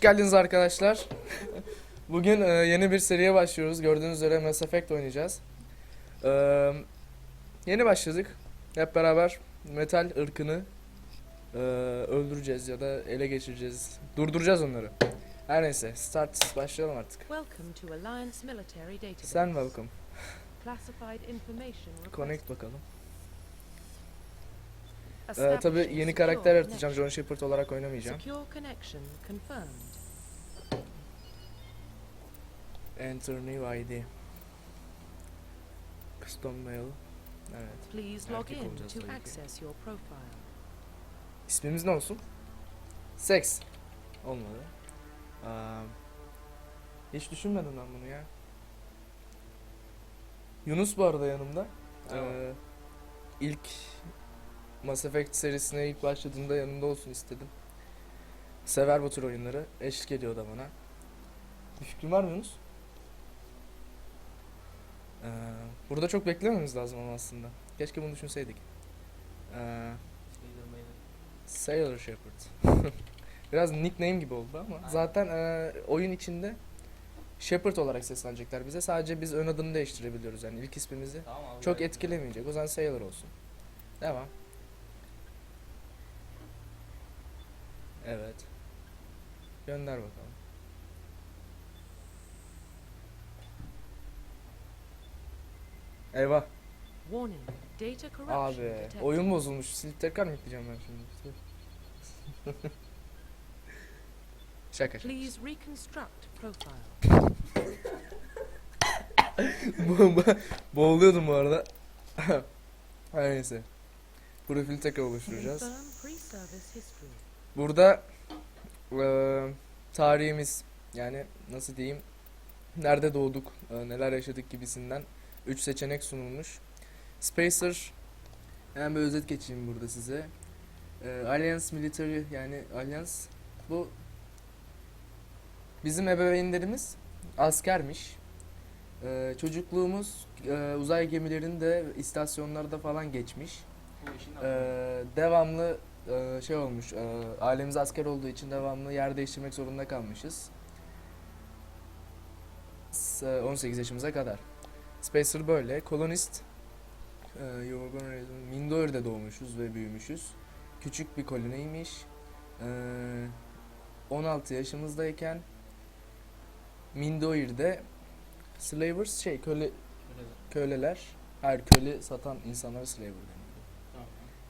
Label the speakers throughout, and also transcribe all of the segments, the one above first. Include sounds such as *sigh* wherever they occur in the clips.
Speaker 1: geldiniz arkadaşlar. *laughs* Bugün e, yeni bir seriye başlıyoruz. Gördüğünüz üzere Mass Effect oynayacağız. E, yeni başladık. Hep beraber metal ırkını e, öldüreceğiz ya da ele geçireceğiz. Durduracağız onları. Her neyse, start başlayalım artık. Sen welcome. Connect bakalım. E,
Speaker 2: Establishing
Speaker 1: tabi yeni karakter yaratacağım. John Shepard olarak oynamayacağım.
Speaker 2: Secure connection confirmed.
Speaker 1: Enter new ID. Custom mail. Evet.
Speaker 2: Please log in to access your profile.
Speaker 1: İsmimiz ne olsun? Seks. Olmadı. Aa, hiç düşünmedim ben bunu ya. Yunus bu arada yanımda. Ee, ilk Mass Effect serisine ilk başladığımda yanımda olsun istedim. Sever bu tür oyunları. Eşlik ediyor da bana. Bir fikrin var mı Yunus? Ee, burada çok beklememiz lazım ama aslında. Keşke bunu düşünseydik. Ee, Sailor Shepard. *laughs* Biraz nickname gibi oldu ama
Speaker 3: Aynen.
Speaker 1: zaten e, oyun içinde Shepard olarak seslenecekler bize. Sadece biz ön adını değiştirebiliyoruz yani ilk ismimizi.
Speaker 3: Tamam abi.
Speaker 1: Çok etkilemeyecek. O zaman Sailor olsun. Devam. Evet. Gönder bakalım. Eyvah.
Speaker 2: Warning. Data corruption
Speaker 1: Abi oyun bozulmuş. Silip tekrar mı yükleyeceğim ben şimdi? *laughs* şaka şaka.
Speaker 2: Please reconstruct profile. *laughs*
Speaker 1: Boğuluyordum bu arada. *laughs* Her neyse. Profili tekrar oluşturacağız. Burada eee, tarihimiz yani nasıl diyeyim nerede doğduk, eee, neler yaşadık gibisinden 3 seçenek sunulmuş. Spacer hemen bir özet geçeyim burada size. Eee, Alliance Military yani Alliance bu bizim ebeveynlerimiz askermiş. Eee, çocukluğumuz eee, uzay gemilerinde istasyonlarda falan geçmiş. Ee, devamlı e, şey olmuş. E, ailemiz asker olduğu için devamlı yer değiştirmek zorunda kalmışız. S- 18 yaşımıza kadar. Spacer böyle. Kolonist. E, Mindoir'de doğmuşuz ve büyümüşüz. Küçük bir koloniymiş. E, 16 yaşımızdayken Mindoir'de slavers şey köle köleler her köle satan insanlara slaver deniyor.
Speaker 3: Tamam.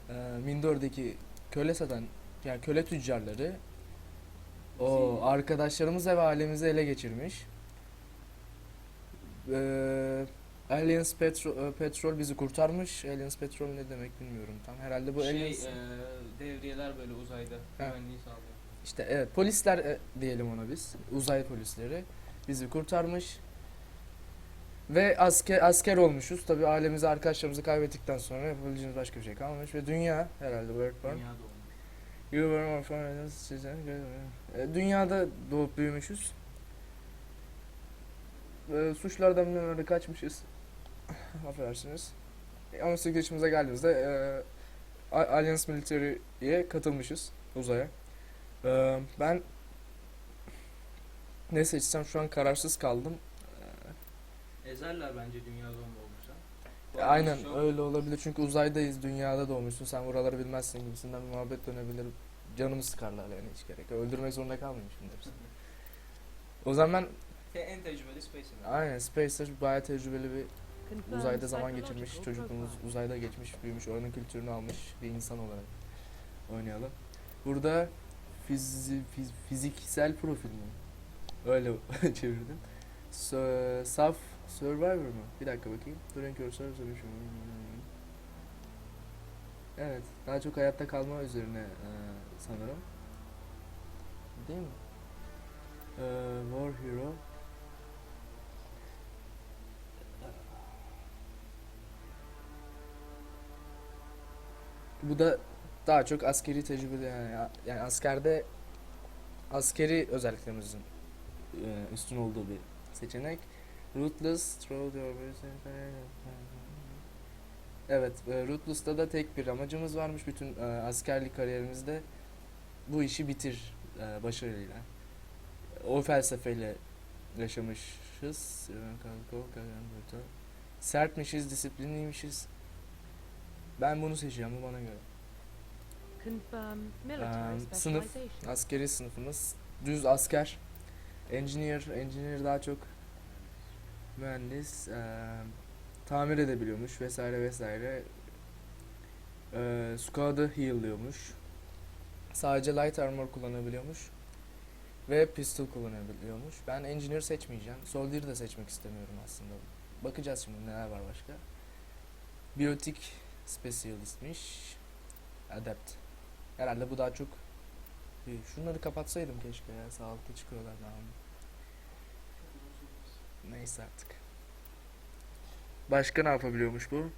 Speaker 1: Ee, Mindor'daki köle satan yani köle tüccarları o arkadaşlarımız ve ailemizi ele geçirmiş. Ee, Alliance Petrol, e, Petrol bizi kurtarmış. Alliance Petrol ne demek bilmiyorum tam. Herhalde bu
Speaker 3: şey,
Speaker 1: Alliance
Speaker 3: e, devriyeler böyle uzayda güvenliği sağlıyor.
Speaker 1: işte evet polisler e, diyelim ona biz. Uzay polisleri bizi kurtarmış. Ve asker asker olmuşuz. Tabii ailemizi, arkadaşlarımızı kaybettikten sonra yapabileceğimiz başka bir şey kalmamış ve dünya herhalde Workburn.
Speaker 3: Dünya doğmuş.
Speaker 1: Size E, Dünyada doğup büyümüşüz. E, suçlardan kaçmışız. *sighs* Affedersiniz. E, 18 yaşımıza geldiğimizde e, A- Alliance Military'ye katılmışız uzaya. E, ben ne seçsem şu an kararsız kaldım.
Speaker 3: Ezerler bence dünya zombi olursa. Bu
Speaker 1: E, aynen
Speaker 3: çok-
Speaker 1: öyle olabilir çünkü uzaydayız, dünyada doğmuşsun, sen buraları bilmezsin gibisinden bir muhabbet dönebilir. Canımı sıkarlar yani hiç gerek. yok. Öldürmek zorunda kalmayayım şimdi hepsini. *laughs* O zaman
Speaker 3: Te- en tecrübeli Spacer.
Speaker 1: ben aynen Spacer bayağı tecrübeli bir uzayda zaman geçirmiş, çocukluğumuz uzayda geçmiş, büyümüş, oranın kültürünü almış bir insan olarak oynayalım. Burada fizi, fiz- fiziksel profil mi? Öyle *laughs* çevirdim. So, saf Survivor mu? Bir dakika bakayım. Your service mission. Evet, daha çok hayatta kalma üzerine e, sanırım. Değil mi? E, War Hero. Bu da daha çok askeri tecrübeli yani, yani askerde askeri özelliklerimizin e, üstün olduğu bir seçenek. The Evet, e, Ruthless'ta da tek bir amacımız varmış. Bütün e, askerlik kariyerimizde bu işi bitir e, başarıyla. o felsefeyle yaşamışız. Sertmişiz, disiplinliymişiz. Ben bunu seçeceğim bu bana göre. Um, sınıf, askeri sınıfımız düz asker. Engineer, engineer daha çok mühendis, eee, tamir edebiliyormuş vesaire vesaire. Eee squad'ı heal'lıyormuş. Sadece light armor kullanabiliyormuş. Ve pistol kullanabiliyormuş. Ben engineer seçmeyeceğim. Soldier de seçmek istemiyorum aslında. Bakacağız şimdi neler var başka. Biotic specialistmiş. Adept. Herhalde bu daha çok İyi, Şunları kapatsaydım keşke ya. Sağlıklı çıkıyorlar daha. Neyse artık. Başka ne yapabiliyormuş bu?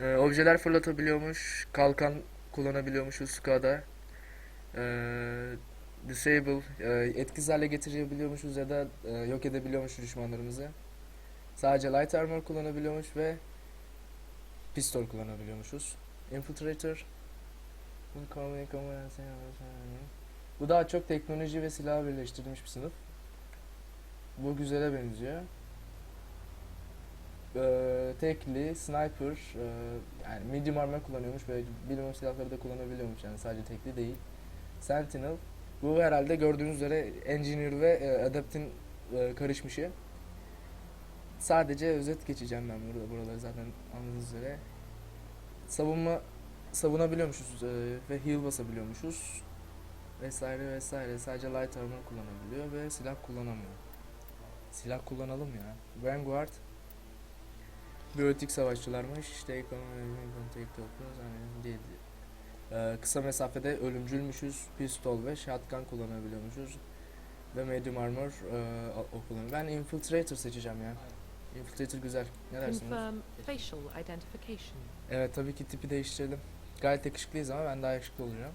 Speaker 1: Ee, objeler fırlatabiliyormuş. Kalkan kullanabiliyormuşuz SCA'da. Ee, disable e, etkisiz hale getirebiliyormuşuz ya da e, yok edebiliyormuş düşmanlarımızı. Sadece light armor kullanabiliyormuş ve pistol kullanabiliyormuşuz. Infiltrator bu daha çok teknoloji ve silah birleştirilmiş bir sınıf. Bu güzele benziyor. Ee, tekli, sniper, e, yani medium armor kullanıyormuş ve bilimum silahları da kullanabiliyormuş yani sadece tekli değil. Sentinel, bu herhalde gördüğünüz üzere Engineer ve e, Adapt'in e, karışmışı. Sadece özet geçeceğim ben burada buraları zaten anladığınız üzere. Savunma savunabiliyormuşuz e, ve heal basabiliyormuşuz vesaire vesaire sadece light armor kullanabiliyor ve silah kullanamıyor. Silah kullanalım ya. Vanguard Biyotik savaşçılarmış. Hani değil. Ee, kısa mesafede ölümcülmüşüz. Pistol ve shotgun kullanabiliyormuşuz. Ve medium armor e, o-. Ben infiltrator seçeceğim ya. Infiltrator güzel. Ne dersiniz?
Speaker 2: Confirm facial identification.
Speaker 1: Evet tabii ki tipi değiştirelim. Gayet yakışıklıyız ama ben daha yakışıklı olacağım.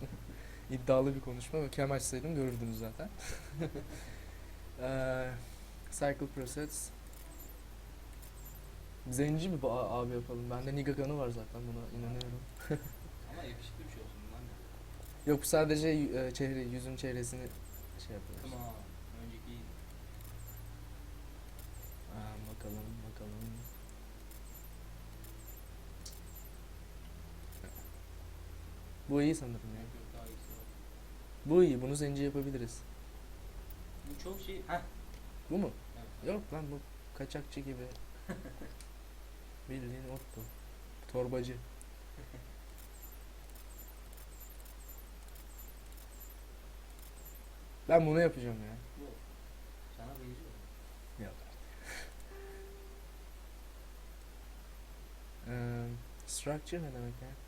Speaker 1: *laughs* İddialı bir konuşma. Bakayım açsaydım görürdünüz zaten. Eee *laughs* Cycle Process. Zenci bir ba- abi yapalım. Bende Niga kanı var zaten buna inanıyorum. *laughs*
Speaker 3: Ama yakışıklı bir şey olsun bundan?
Speaker 1: Yok bu sadece e, çehre, yüzün çehresini şey yapıyoruz.
Speaker 3: Tamam. Önceki
Speaker 1: Aa, bakalım bakalım. Bu iyi sanırım ya.
Speaker 3: yok.
Speaker 1: Bu iyi. Bunu zenci yapabiliriz.
Speaker 3: Bu çok şey. Heh.
Speaker 1: Bu mu?
Speaker 3: Evet.
Speaker 1: Yok lan bu kaçakçı gibi. *laughs* Bildiğin ot bu. Torbacı. Ben bunu yapacağım ya.
Speaker 3: Bu. Sana benziyor.
Speaker 1: Yok. *laughs* Structure ne demek ya?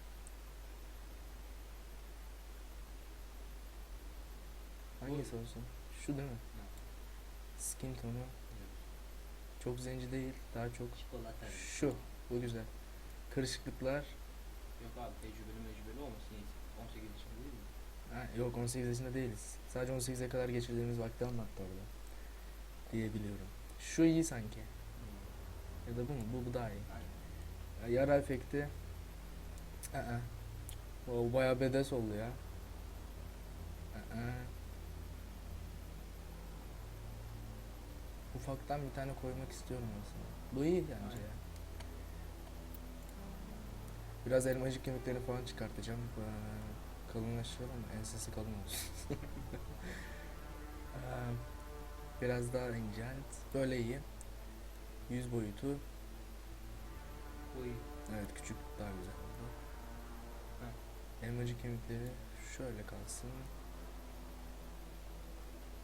Speaker 1: Hangisi olsun? Şu değil mi? Skin tonu. Çok zenci değil. Daha çok
Speaker 3: Çikolata.
Speaker 1: şu. Bu güzel. Kırışıklıklar.
Speaker 3: Yok abi tecrübeli mecburi olmasın neyse. 18 yaşında değil mi?
Speaker 1: Ha, yok 18 yaşında değiliz. Sadece 18'e kadar geçirdiğimiz vakti anlattı orada. Diyebiliyorum. Şu iyi sanki. Ya da bu mu? Bu, bu daha iyi.
Speaker 3: Aynen.
Speaker 1: Ya, Yara efekti. Aa. O bayağı bedes oldu ya. Aa. Ufaktan bir tane koymak istiyorum aslında. Bu iyi bence
Speaker 3: Aynen.
Speaker 1: ya. Biraz elmacık kemiklerini falan çıkartacağım. Ee, Kalınlaştıralım da ensesi kalın olsun. *laughs* Ee, Biraz daha incelt. Böyle iyi. Yüz boyutu.
Speaker 3: Bu iyi.
Speaker 1: Evet küçük daha güzel oldu. Elmacık kemikleri şöyle kalsın.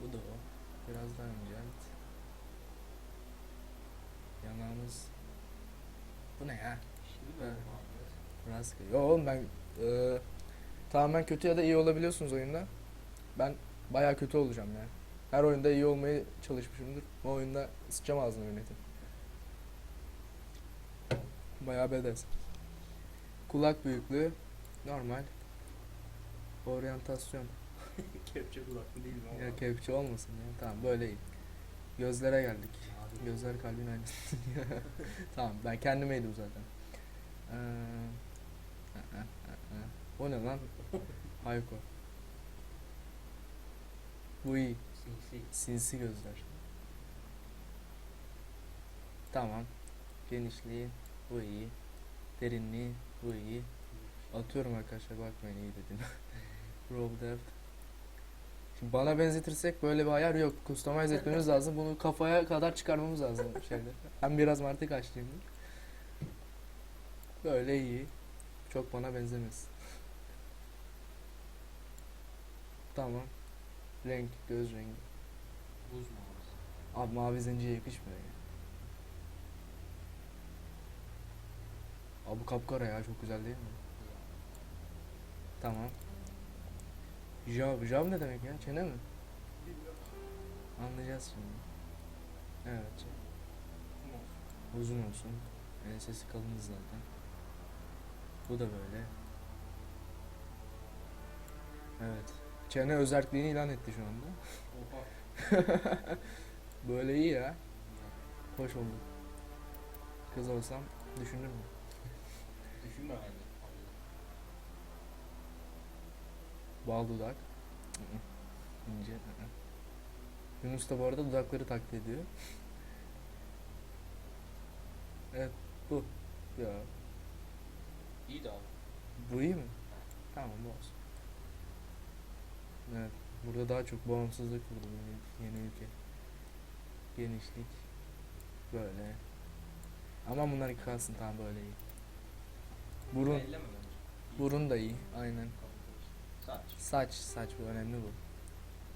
Speaker 1: Bu da o. Biraz daha incelt. Yanağımız. Bu ne ya?
Speaker 3: Şimdi abi.
Speaker 1: Rastgele. Yo oğlum ben e, tamamen kötü ya da iyi olabiliyorsunuz oyunda. Ben bayağı kötü olacağım ya. Her oyunda iyi olmaya çalışmışımdır. Bu oyunda sıçacağım ağzına yönetim. Bayağı bedes. Kulak büyüklüğü normal. Oryantasyon. *laughs*
Speaker 3: Kepçe kulaklı değil mi?
Speaker 1: Ya kepçe olmasın ya. Tamam böyle iyi. Gözlere geldik. Gözler kalbin aynısı. *laughs* tamam ben kendimeydim zaten. Ee, ı, ı, ı. o ne lan? Hayko. Bu iyi.
Speaker 3: Sinsi.
Speaker 1: Sinsi gözler. Tamam. Genişliği bu iyi. Derinliği bu iyi. Atıyorum arkadaşlar bakmayın iyi dedim. *laughs* Roll depth. Şimdi bana benzetirsek böyle bir ayar yok. Customize etmemiz lazım. Bunu kafaya kadar çıkarmamız lazım şeyde. Ben biraz martı kaçtıyım. Böyle iyi. Çok bana benzemez. Tamam. Renk, göz rengi.
Speaker 3: Buz mavisi.
Speaker 1: Abi mavi zenciye yakışmıyor ya. Abi bu kapkara ya çok güzel değil mi? Tamam. Jav, jav ne demek ya? Çene mi? Anlayacağız şimdi. Evet. Uzun olsun. Ensesi kalın zaten. Bu da böyle. Evet. Çene özelliğini ilan etti şu anda. *laughs* Böyle iyi ya. Hoş oldu. Kız olsam düşünür mü?
Speaker 3: Düşünme bence.
Speaker 1: Bal dudak. İnce. Yunus da bu arada dudakları taklit ediyor. evet bu. Ya
Speaker 3: İyi de abi.
Speaker 1: bu iyi mi? Tamam bu olsun. Evet. Burada daha çok bağımsızlık kurdu yeni, yeni ülke. Genişlik. Böyle. Ama bunlar kalsın tamam böyle iyi. Burun. Burun da iyi. Aynen.
Speaker 3: Saç.
Speaker 1: Saç. Saç bu önemli bu.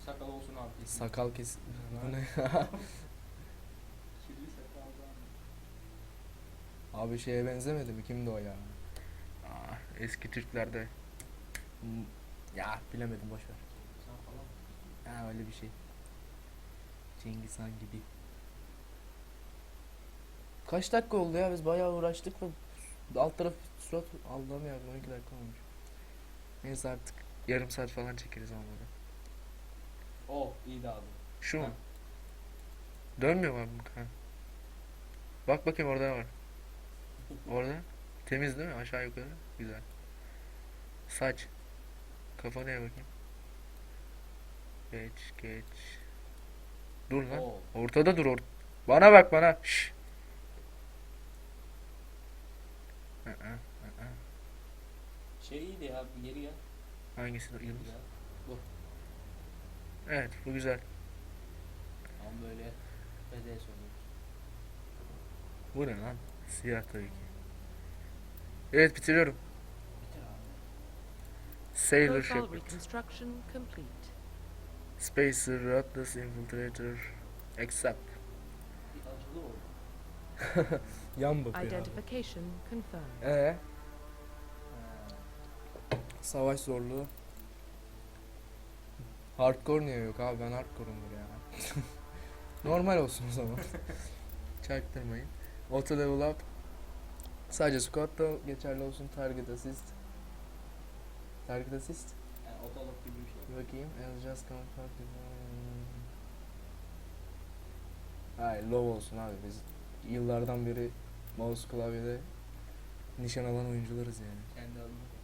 Speaker 3: Sakal olsun abi. kesin.
Speaker 1: Sakal kes. Bu ne? *laughs*
Speaker 3: Kirli sakal da.
Speaker 1: Abi şeye benzemedi mi? Kimdi o ya? Aa, eski Türklerde. Hmm, Ya bilemedim boş ver.
Speaker 3: Sen falan.
Speaker 1: Ha öyle bir şey. Cengiz Han gibi. Kaç dakika oldu ya? Biz bayağı uğraştık ve alt taraf surat Allah'ım ya 12 dakika olmuş. Neyse artık yarım saat falan çekeriz olmadı.
Speaker 3: Oh iyi de abi.
Speaker 1: Şu mu?
Speaker 3: Ha.
Speaker 1: Dönmüyor mu abi? bu? Ha. Bak bakayım orada ne var. *laughs* Orada. Temiz değil mi? Aşağı yukarı. Güzel. Saç. Kafa neye bakayım. Geç geç. Dur lan.
Speaker 3: Oo.
Speaker 1: Ortada dur or. Bana bak bana. Şş. Aa, aa.
Speaker 3: Şey iyiydi ya geri gel.
Speaker 1: Hangisi Yıldız?
Speaker 3: Ya. Bu.
Speaker 1: Evet bu güzel.
Speaker 3: Ama böyle BDS oluyor.
Speaker 1: Bu ne lan? Siyah tabii ki. Evet bitiriyorum.
Speaker 3: Bitir abi.
Speaker 1: Sailor Shepard. Spacer, Ruthless Infiltrator, Accept. *laughs* Yan bakıyor abi.
Speaker 2: Identification confirmed.
Speaker 1: Ee. Savaş zorluğu. Hardcore niye yok abi ben hardcore'umdur ya. *laughs* Normal olsun o zaman. *laughs* Çaktırmayın. Auto level up. Sadece squat da geçerli olsun. Target assist. Target assist.
Speaker 3: Yani otolog gibi bir şey.
Speaker 1: Bakayım. And just comfort. Hayır low olsun abi biz yıllardan beri mouse klavyede nişan alan oyuncularız yani.
Speaker 3: Kendi adını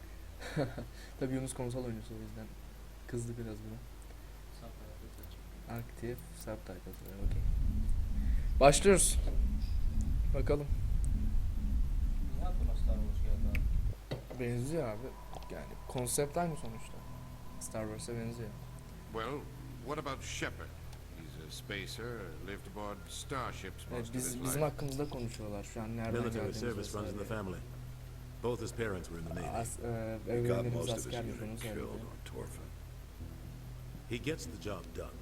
Speaker 3: *laughs*
Speaker 1: Tabi Yunus konsol oyuncusu o yüzden kızdı biraz buna. Aktif subtitles var okey. Başlıyoruz. Bakalım.
Speaker 3: Aklıma Star Wars geldi abi?
Speaker 1: Benziyor abi. Yani konsept aynı sonuçta. Star Wars'a benziyor.
Speaker 4: Well, what about Shepard? He's a spacer, lived aboard starships
Speaker 1: Evet,
Speaker 4: most of his
Speaker 1: bizim
Speaker 4: life.
Speaker 1: hakkımızda konuşuyorlar şu an nereden
Speaker 5: Military service runs in the family. Both his parents were in the Navy.
Speaker 1: As, e,
Speaker 6: He got most of his unit
Speaker 1: söyledi.
Speaker 6: killed on Torfin.
Speaker 5: He gets the job done,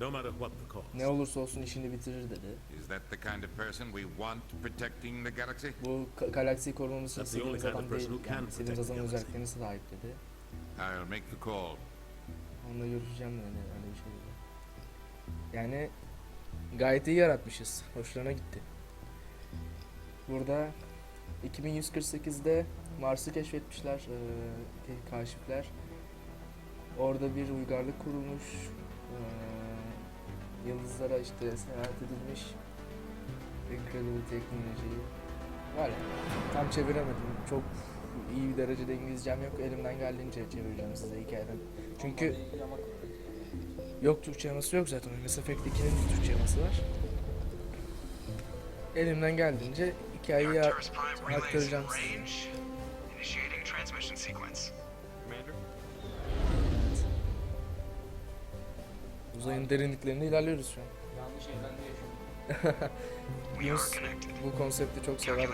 Speaker 5: no matter what the cost.
Speaker 1: Ne olursa olsun işini bitirir dedi.
Speaker 4: Is that the kind of person we want protecting the galaxy?
Speaker 1: Bu ka- galaksiyi korumamız için
Speaker 5: That's the only
Speaker 1: istediğimiz
Speaker 5: kind of
Speaker 1: adam değil.
Speaker 5: who can
Speaker 1: Yani istediğimiz
Speaker 5: protect the
Speaker 1: adamın
Speaker 5: galaxy.
Speaker 1: özelliklerine sahip dedi.
Speaker 4: I'll make the call.
Speaker 1: Onunla görüşeceğim de öyle bir şey dedi. Yani gayet iyi yaratmışız. Hoşlarına gitti. Burada 2148'de Mars'ı keşfetmişler, ke- kaşifler. Orada bir uygarlık kurulmuş. eee, yıldızlara işte seyahat edilmiş. Incredible Technology. Var ya, tam çeviremedim. Çok iyi bir derecede İngilizcem yok. Elimden geldiğince çevireceğim size hikayeden. Çünkü Yok Türkçe yaması yok zaten. Mass Effect 2'nin de Türkçe yaması var. Elimden geldiğince hikayeyi aktaracağım.
Speaker 5: Commander?
Speaker 1: Uzayın derinliklerinde ilerliyoruz şu an.
Speaker 3: Yanlış evrende yaşıyorum. *laughs*
Speaker 1: Yunus bu konsepti çok sever. *laughs*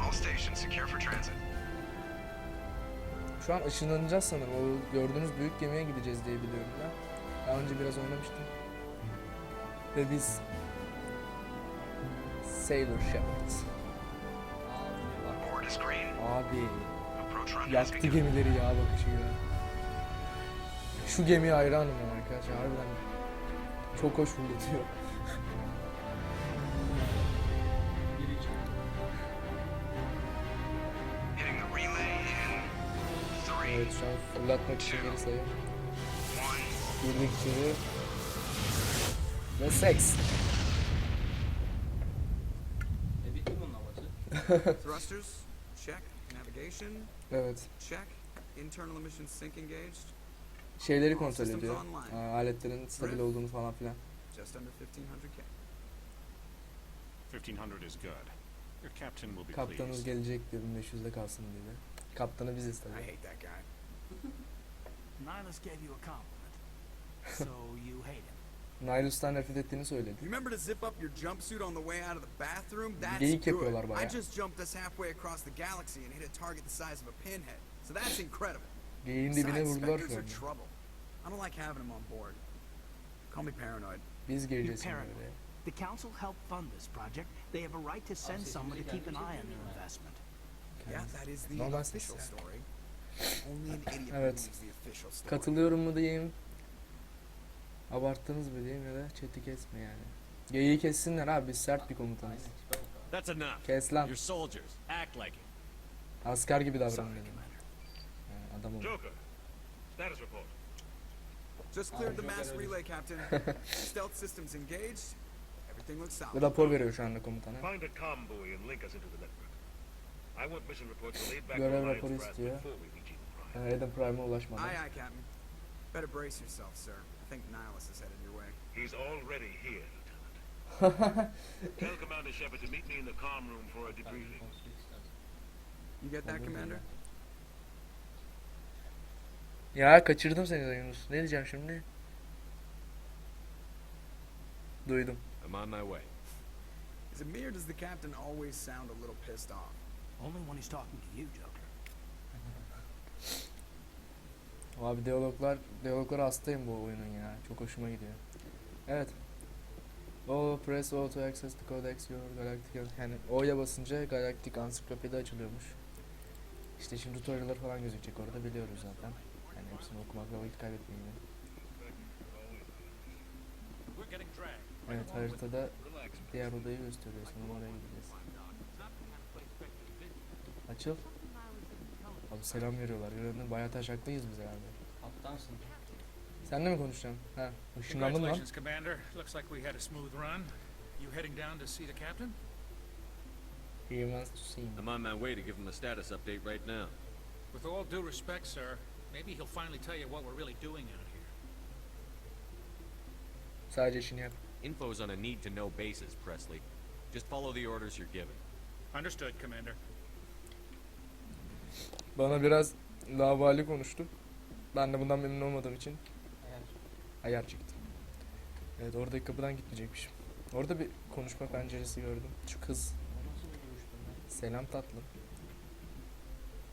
Speaker 6: All stations secure for transit.
Speaker 1: Şu an ışınlanacağız sanırım. O gördüğünüz büyük gemiye gideceğiz diye biliyorum ben. Daha önce biraz oynamıştım. Ve biz Sailor
Speaker 6: green.
Speaker 1: Abi yaktı gemileri ya bakışı ya. Şu gemiye hayranım ben arkadaşlar harbiden. Çok hoş fırlatıyor. *laughs* Evet şu an fırlatmak için geri sayım.
Speaker 6: one.
Speaker 1: Girdik içeri. Ve seks.
Speaker 3: E bitti bunun havası. *laughs*
Speaker 7: Thrusters, check. Navigation,
Speaker 1: Evet.
Speaker 7: check. Internal emissions sync engaged.
Speaker 1: Şeyleri kontrol ediyor. Aa, aletlerin stabil olduğunu falan filan.
Speaker 7: Just under 1500 K.
Speaker 8: 1500 is good. Your captain will be pleased.
Speaker 1: gelecek diyor 1500'de kalsın dedi. Kaptanı biziz
Speaker 7: I
Speaker 1: tabii.
Speaker 7: hate that guy.
Speaker 9: Nihilus gave you a compliment. *laughs* so you hate him.
Speaker 1: Nilus'tan nefret ettiğini söyledi.
Speaker 7: You remember to zip up your jumpsuit on the way out of the bathroom? That's
Speaker 1: Geyik
Speaker 7: good.
Speaker 1: yapıyorlar bayağı.
Speaker 7: I just jumped us halfway across the galaxy and hit a target the size of a pinhead. So that's incredible.
Speaker 1: Geyiğin dibine
Speaker 7: Besides,
Speaker 1: vurdular
Speaker 7: Spectres
Speaker 1: şu
Speaker 7: are
Speaker 1: an.
Speaker 7: trouble. I don't like having them on board. Call me paranoid.
Speaker 1: Biz gireceğiz şimdi
Speaker 9: paranoid.
Speaker 1: oraya.
Speaker 9: The council helped fund this project. They have a right to send
Speaker 3: oh,
Speaker 9: someone to keep an eye on
Speaker 3: miyim
Speaker 9: their investment.
Speaker 7: Yeah, that is the
Speaker 1: Normal
Speaker 7: official
Speaker 1: ses yani.
Speaker 7: story.
Speaker 1: Evet. Katılıyorum mu diyeyim. Abarttınız mı diyeyim ya da chat'i kesme yani. Geyiği kessinler abi biz sert bir komutanız. Kes lan.
Speaker 5: You're soldiers. Act like it.
Speaker 1: Asker gibi davran dedim. Yani adam ol.
Speaker 8: Joker, status report.
Speaker 7: Just cleared the mass relay, Captain. *laughs* Stealth systems engaged. Everything looks solid.
Speaker 1: Rapor veriyor şu anda komutana.
Speaker 8: Find a comm buoy and link us into the network. I want mission reports relayed back
Speaker 1: Görev
Speaker 8: to Alliance
Speaker 1: raporu istiyor.
Speaker 8: Before we reach Eden Prime.
Speaker 1: Yani Prime'a ulaşmadan.
Speaker 7: Aye, aye, Captain. Better brace yourself, sir. I think Nihilus is headed your way.
Speaker 8: He's already here, Lieutenant. *laughs* Tell Commander Shepard to meet me in the comm room for a debriefing.
Speaker 7: You get that, Commander?
Speaker 1: Ya kaçırdım seni de Yunus. Ne diyeceğim şimdi? Duydum.
Speaker 5: I'm on my way.
Speaker 7: Is it me or does the captain always sound a little pissed off?
Speaker 9: Only when he's talking to you, Joker.
Speaker 1: Abi diyaloglar, diyaloglara hastayım bu oyunun ya. Çok hoşuma gidiyor. Evet. O press auto access the codex your galactic yani O'ya basınca galaktik ansiklopedi açılıyormuş. İşte şimdi tutorial'lar falan gözükecek orada biliyoruz zaten. Yani hepsini okumakla vakit
Speaker 8: dragged.
Speaker 1: Evet haritada diğer odayı gösteriyor. Sonra oraya gideceğiz. Açıl. Abi selam veriyorlar. Gördün bayağı taşaklıyız biz herhalde.
Speaker 3: Kaptansın.
Speaker 1: Sen de mi konuşacaksın? Ha, ışınlandın lan.
Speaker 10: Congratulations, Commander. Looks like we had a smooth run. You heading down to see the captain?
Speaker 1: He wants to see me.
Speaker 5: I'm on my way to give him a status update right now.
Speaker 10: With all due respect, sir, maybe he'll finally tell you what we're really doing out here.
Speaker 1: Sadece işini yap.
Speaker 5: Info's on a need-to-know basis, Presley. Just follow the orders you're given.
Speaker 10: Understood, Commander.
Speaker 1: Bana biraz lavali konuştu. Ben de bundan memnun olmadığım için ayar çektim. Evet oradaki kapıdan gitmeyecekmişim. Orada bir konuşma penceresi gördüm. Şu kız. Selam tatlım.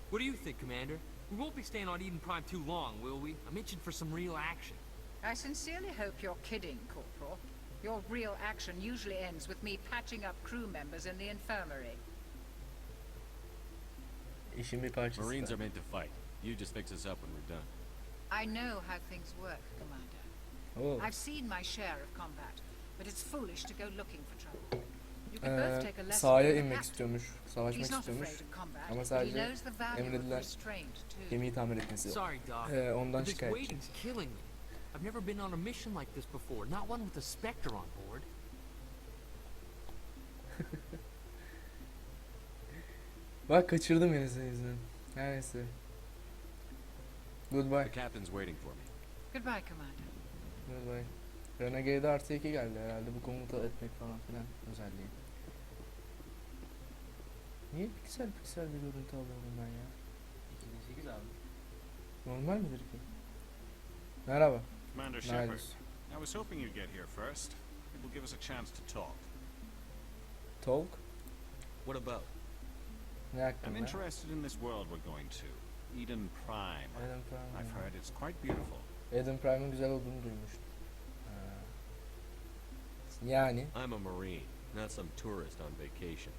Speaker 11: What do you think, Commander? We won't be staying on Eden Prime too long, will we? I'm itching for some real action.
Speaker 12: I sincerely hope you're kidding, Corporal. Your real action usually ends with me patching up crew members in the infirmary.
Speaker 1: İşin bir parçası.
Speaker 5: Marines are meant to fight. You just fix us up when we're done.
Speaker 12: I know how things work, Commander.
Speaker 1: Oo.
Speaker 12: I've seen my share of combat, but it's foolish to go looking for trouble. You can
Speaker 1: Ee,
Speaker 12: both take a lesson
Speaker 1: sahaya inmek istiyormuş. Savaşmak
Speaker 12: He's not
Speaker 1: istiyormuş.
Speaker 12: afraid of combat,
Speaker 1: Ama sadece
Speaker 12: knows the value of
Speaker 1: emredilen
Speaker 12: restraint too.
Speaker 1: Gemiyi tamir etmesi.
Speaker 11: Sorry, Doc.
Speaker 1: Ee, ondan şikayetçi.
Speaker 11: waiting's killing me. I've never been on a mission like this before, not one with a Spectre on board. *laughs*
Speaker 1: Bak kaçırdım yine senin yüzünden. Her neyse. Goodbye.
Speaker 13: The captain's waiting for me.
Speaker 12: Goodbye, Commander.
Speaker 1: Goodbye. Renegade'de artı 2 geldi herhalde bu komuta etmek falan filan özelliği. Niye piksel piksel bir görüntü alıyorum ben ya?
Speaker 3: 2008 abi.
Speaker 1: Normal midir ki? Merhaba.
Speaker 8: Commander Shepard. I was hoping you'd get here first. It will give us a chance to talk.
Speaker 1: Talk.
Speaker 13: What about?
Speaker 8: I'm interested in this world we're going to. Eden Prime.
Speaker 1: Eden Prime.
Speaker 8: I've heard it's quite beautiful.
Speaker 1: Eden Prime'ın güzel olduğunu duymuştum. Ha. Yani
Speaker 13: I'm a Marine, not some tourist on vacation.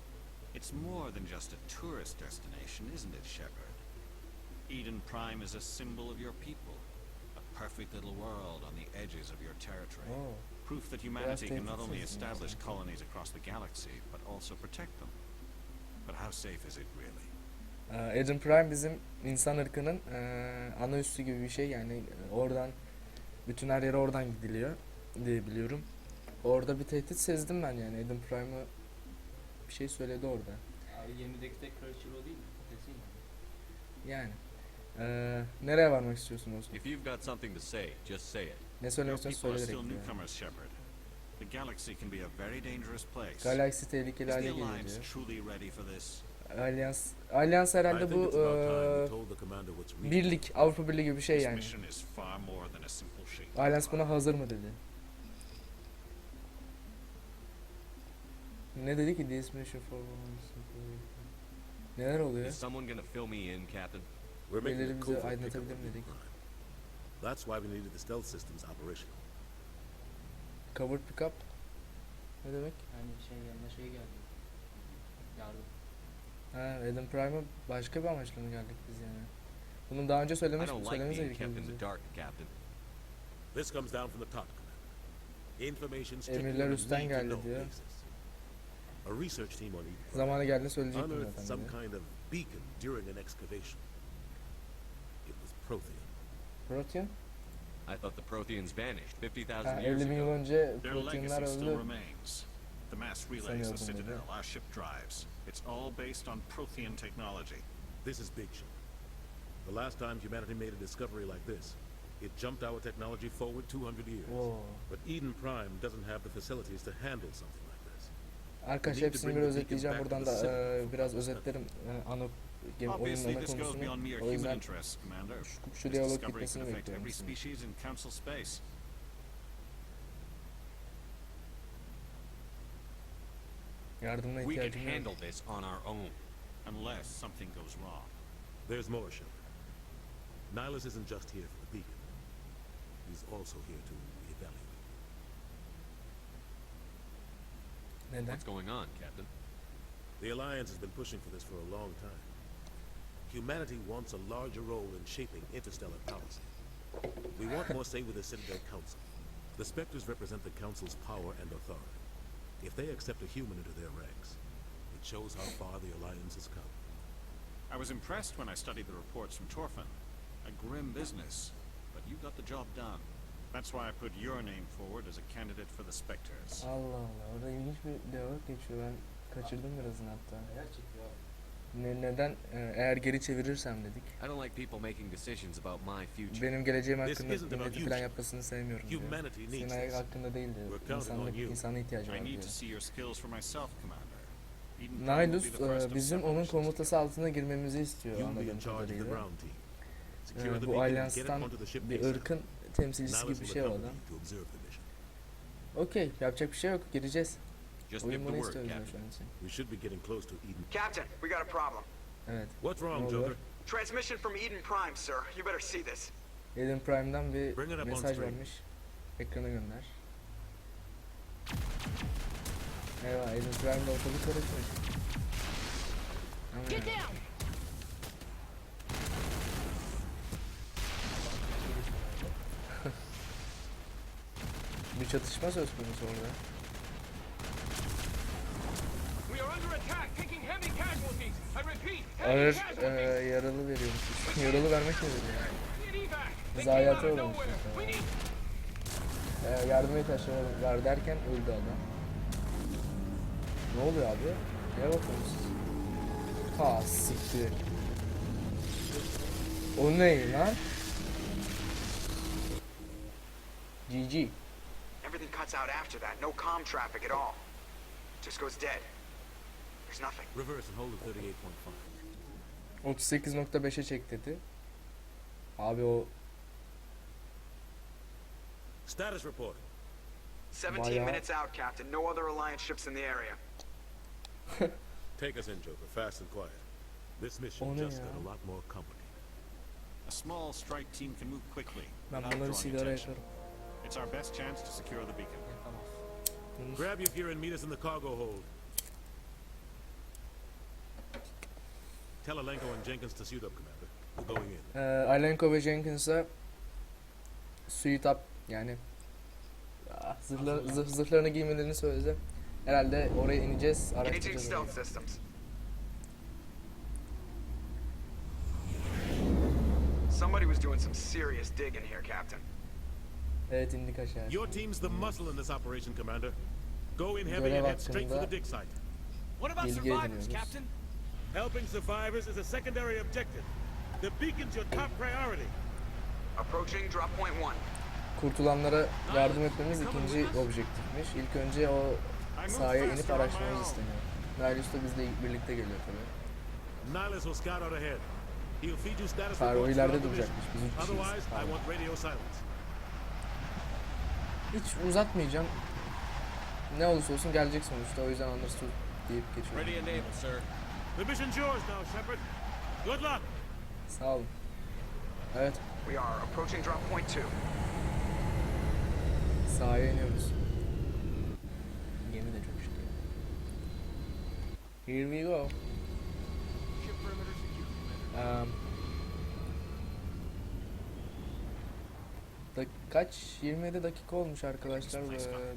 Speaker 8: It's more than just a tourist destination, isn't it, Shepard? Eden Prime is a symbol of your people. A perfect little world on the edges of your territory.
Speaker 1: Oo.
Speaker 8: Proof that humanity can not only establish colonies across the galaxy, but also protect them. But how safe is it really?
Speaker 1: Ee, Eden Prime bizim insan ırkının eee, ana üssü gibi bir şey yani e, oradan bütün her yere oradan gidiliyor diye biliyorum. Orada bir tehdit sezdim ben yani Eden Prime'ı bir şey söyledi orada.
Speaker 3: Abi gemideki tek kraliçe o değil mi? Kesin mi?
Speaker 1: Yani eee, nereye varmak istiyorsun dostum?
Speaker 13: If you've got something to say, just say it.
Speaker 1: Ne söylemek
Speaker 8: are
Speaker 1: söyle direkt diyor.
Speaker 8: The galaxy can be a very dangerous place.
Speaker 1: Galaksi tehlikeli
Speaker 8: the
Speaker 1: hale geliyor
Speaker 8: Alliance
Speaker 1: diyor.
Speaker 8: truly ready for this?
Speaker 1: Alyans, herhalde bu
Speaker 5: real.
Speaker 1: birlik, Avrupa Birliği gibi bir şey yani. Alyans buna hazır mı dedi. Ne dedi ki this mission for Neler oluyor?
Speaker 13: Is someone gonna fill me in, Captain?
Speaker 5: We're making
Speaker 1: Birileri
Speaker 5: covert
Speaker 1: aydınlatabilir mi dedik?
Speaker 5: That's why we needed the stealth systems operational.
Speaker 1: Covered pickup. Ne demek?
Speaker 3: Yani şey yanına şey geldi. Yardım.
Speaker 1: Ha, Eden Prime'a başka bir amaçla mı geldik biz yani? Bunu daha önce söylemiş, söylememiz
Speaker 13: being
Speaker 1: gerekiyor
Speaker 13: kept in
Speaker 1: bize.
Speaker 13: the dark, Captain.
Speaker 5: This comes down from the top, Commander. Information strictly
Speaker 1: Emirler üstten geldi diyor.
Speaker 5: A research team on
Speaker 1: Zamanı geldiğinde söyleyecektim zaten.
Speaker 5: some kind of beacon during an excavation. It was Prothean.
Speaker 1: Protein?
Speaker 13: I thought the Protheans vanished 50,000
Speaker 1: Ha,
Speaker 13: years
Speaker 1: 50 bin yıl
Speaker 13: ago.
Speaker 1: önce
Speaker 8: Their
Speaker 1: proteinler
Speaker 8: legacy still
Speaker 1: öldü.
Speaker 8: remains. The mass relays,
Speaker 1: Sanıyordum
Speaker 8: the
Speaker 1: dedi.
Speaker 8: Citadel, our ship drives. It's all based on Prothean technology.
Speaker 5: This is big shit. The last time humanity made a discovery like this, it jumped our technology forward 200 years.
Speaker 1: Oo.
Speaker 5: But Eden Prime doesn't have the facilities to handle something like this.
Speaker 1: Arkadaşlar hepsini bir özetleyeceğim. Buradan da
Speaker 5: for
Speaker 1: biraz özetlerim eee, ana game
Speaker 8: Obviously,
Speaker 1: oyunlama
Speaker 8: this goes beyond mere
Speaker 1: O
Speaker 8: human
Speaker 1: yüzden
Speaker 8: interests, Commander.
Speaker 1: şu, şu
Speaker 8: This
Speaker 1: diyalog
Speaker 8: discovery
Speaker 1: bitmesini
Speaker 8: affect
Speaker 1: bekliyorum.
Speaker 8: every
Speaker 1: şimdi.
Speaker 8: species in Council space.
Speaker 1: Yardımına
Speaker 13: We can
Speaker 1: ihtiyacım yok.
Speaker 13: handle this on our own.
Speaker 8: Unless something goes wrong.
Speaker 5: There's more, Shepard. Nihilus isn't just here for the beacon. He's also here to evaluate.
Speaker 1: Neden?
Speaker 13: What's going on, Captain?
Speaker 5: The Alliance has been pushing for this for a long time. Humanity wants a larger role in shaping interstellar policy. We want more say with the Citadel Council. The Spectres represent the Council's power and authority. If they accept a human into their ranks, it shows how far the Alliance has come.
Speaker 8: I was impressed when I studied the reports from Torfin. A grim business, but you got the job done. That's why I put your name forward as a candidate for the Spectres.
Speaker 1: Allah Allah. Orada ilginç bir diyalog geçiyor. Ben kaçırdım birazını hatta. Ne, neden? Eee, eğer geri çevirirsem dedik.
Speaker 13: I don't like people making decisions about my future.
Speaker 1: Benim geleceğim
Speaker 5: This
Speaker 1: hakkında
Speaker 5: about
Speaker 1: milleti
Speaker 5: you,
Speaker 1: plan yapmasını sevmiyorum diyor.
Speaker 5: Humanity needs
Speaker 1: Senin
Speaker 5: this.
Speaker 1: hakkında değil diyor.
Speaker 5: We're counting on
Speaker 1: İnsanlık,
Speaker 5: you.
Speaker 1: insana ihtiyacı
Speaker 8: I
Speaker 1: var
Speaker 8: need
Speaker 1: diyor.
Speaker 8: to see your skills for myself, Commander. Eden Prime will be
Speaker 1: Nailus
Speaker 8: the
Speaker 1: eee,
Speaker 8: first of
Speaker 1: bizim
Speaker 8: several
Speaker 1: onun
Speaker 8: missions
Speaker 1: komutası altına girmemizi istiyor
Speaker 5: You'll be in
Speaker 1: anladığım
Speaker 5: charge of the
Speaker 1: kadarıyla.
Speaker 5: ground team.
Speaker 1: Eee,
Speaker 5: Secure the
Speaker 1: bu
Speaker 5: beacon and get it
Speaker 1: alyanstan
Speaker 5: onto the ship
Speaker 1: bir
Speaker 5: ASAP.
Speaker 1: ırkın temsilcisi gibi bir şey o adam.
Speaker 5: you to observe the mission.
Speaker 1: Okey yapacak bir şey yok gireceğiz.
Speaker 13: Just
Speaker 1: Oyun
Speaker 13: give the
Speaker 1: bunu
Speaker 13: word,
Speaker 1: istiyoruz
Speaker 13: Captain.
Speaker 5: We should be getting close to Eden.
Speaker 6: Captain, we got a problem.
Speaker 1: Evet.
Speaker 5: What's
Speaker 1: Ne
Speaker 5: wrong,
Speaker 1: oluyor?
Speaker 5: Joker?
Speaker 6: Transmission from Eden Prime, sir. You better see this.
Speaker 1: Eden Prime'dan bir
Speaker 5: Bring it up on
Speaker 1: mesaj
Speaker 5: screen.
Speaker 1: varmış. Ekrana gönder. Eyvah Eden Prime'da ortalık karışmış. Get down! bir çatışma söz konusu orada.
Speaker 11: We are under attack, taking heavy casualties. I repeat,
Speaker 1: Ağır eee, yaralı veriyormuş. *laughs* yaralı vermek nedir ya? Zayiata uğramış mesela. Eee, yardıma ihtiyaçları var derken öldü adam. Ne oluyor abi? Neye bakıyorsunuz? Ha siktir. O ne lan? GG.
Speaker 7: Everything cuts out after that. No comm traffic at all. Just goes dead. There's nothing.
Speaker 5: Reverse and hold at 38.5.
Speaker 1: 38.5'e çek dedi. Abi o
Speaker 5: Status report.
Speaker 7: 17 minutes out, Captain. No other Alliance ships in the area. *laughs*
Speaker 5: Take us in, Joker, fast and quiet. This mission just got a lot more complicated.
Speaker 8: A small strike team can move quickly.
Speaker 1: ben
Speaker 8: without
Speaker 1: bunları
Speaker 8: drawing
Speaker 1: sigara
Speaker 8: attention. It's our best chance to secure the beacon.
Speaker 5: Grab your gear and meet us in the cargo hold. Tell Alenko and Jenkins to suit up, Commander. We're going in.
Speaker 1: Ee, Alenko ve Jenkins'a suit up yani ah, zırhlar, zırh, zırhlarını giymelerini söyledi. Herhalde oraya ineceğiz,
Speaker 7: Engaging
Speaker 1: araştıracağız
Speaker 7: stealth
Speaker 1: orayı.
Speaker 7: systems. Somebody was doing some serious digging here, Captain.
Speaker 1: Evet indik aşağı.
Speaker 5: Your team's the muscle in this operation, Commander. Go in heavy
Speaker 1: Görev
Speaker 5: and head straight for the
Speaker 1: hakkında
Speaker 5: dig site.
Speaker 11: What about
Speaker 1: Bilgi
Speaker 11: survivors,
Speaker 1: ediniyoruz.
Speaker 11: Captain?
Speaker 5: Helping survivors is a secondary objective. The beacon's your top priority.
Speaker 7: Approaching drop point one.
Speaker 1: Kurtulanlara yardım etmemiz ikinci objektifmiş. İlk önce o sahaya inip araştırmamız isteniyor. Nihilus da bizle birlikte geliyor tabii.
Speaker 5: Nihilus will scout out ahead. He'll feed you status
Speaker 1: Hayır, o
Speaker 5: reports
Speaker 1: ileride duracakmış. Biz üç kişiyiz. Hiç uzatmayacağım. Ne olursa olsun gelecek sonuçta. O yüzden understood deyip geçiyorum.
Speaker 5: The mission's yours now, Shepard. Good luck.
Speaker 1: Sağ olun. Evet,
Speaker 7: We are approaching drop point two.
Speaker 1: sahaya iniyoruz. Gemi de çok şükür. Here we go. Um, dak- kaç? 27 dakika olmuş arkadaşlar. Ee,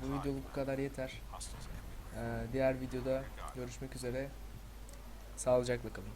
Speaker 1: bu videoluk bu kadar yeter. Ee, diğer videoda görüşmek üzere. Sağlıcakla kalın.